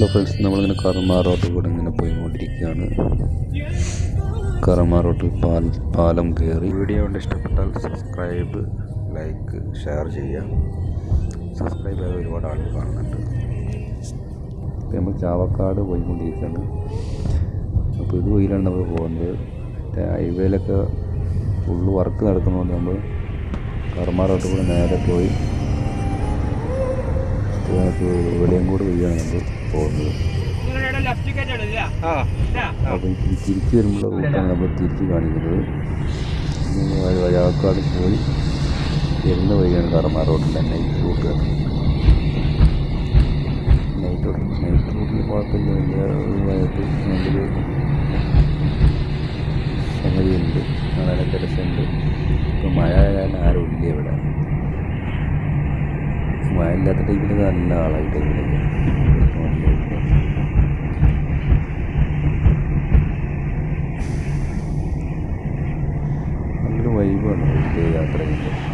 Hello friends നമ്മളിങ്ങനെ കർമ്മ കൂടെ ഇങ്ങനെ പോയിക്കൊണ്ടിരിക്കുകയാണ്. കർമ്മ റോട്ടിൽ പാൽ പാലം കയറി. വീഡിയോ കൊണ്ട് ഇഷ്ടപ്പെട്ടാൽ സബ്സ്ക്രൈബ് ലൈക്ക് ഷെയർ ചെയ്യുക. സബ്സ്ക്രൈബ് ചെയ്ത് ഒരുപാട് ആളുകൾ കാണുന്നുണ്ട്. നമ്മൾ ചാവക്കാട് പോയിക്കൊണ്ടിരിക്കുകയാണ്. അപ്പോൾ ഇത് വഴിയിലാണ് നമ്മൾ പോകുന്നത്. മറ്റേ ഹൈവേയിലൊക്കെ ഫുള്ള് വർക്ക് നടക്കുന്നതുകൊണ്ട് നമ്മൾ കർമ്മ കൂടെ നേരെ പോയി. ഇവിടെയും കൂടെ വഴിയാണ് നമ്മൾ പോകുന്നത്. അപ്പം തിരിച്ച് വരുമ്പോൾ റൂട്ടാണ് നമ്മൾ തിരിച്ച് കാണിക്കുന്നത്. ഇങ്ങനെ വഴി വഴാക്കാട് പോയി വരുന്ന വഴിയാണ് കർമ്മ റോഡിന്റെ night route night route night റൂട്ടിൽ കുഴപ്പമില്ല. വലിയ നല്ലൊരു സംഗതിയുണ്ട്. നല്ല രസമുണ്ട് ഇപ്പം മഴ ആയാലും ആരും ഇല്ല ഇവിടെ. മഴ ഇല്ലാത്ത നല്ല ആളായി ടൈമിലൊക്കെ നല്ലൊരു വൈബാണ് യാത്ര ചെയ്യുമ്പോൾ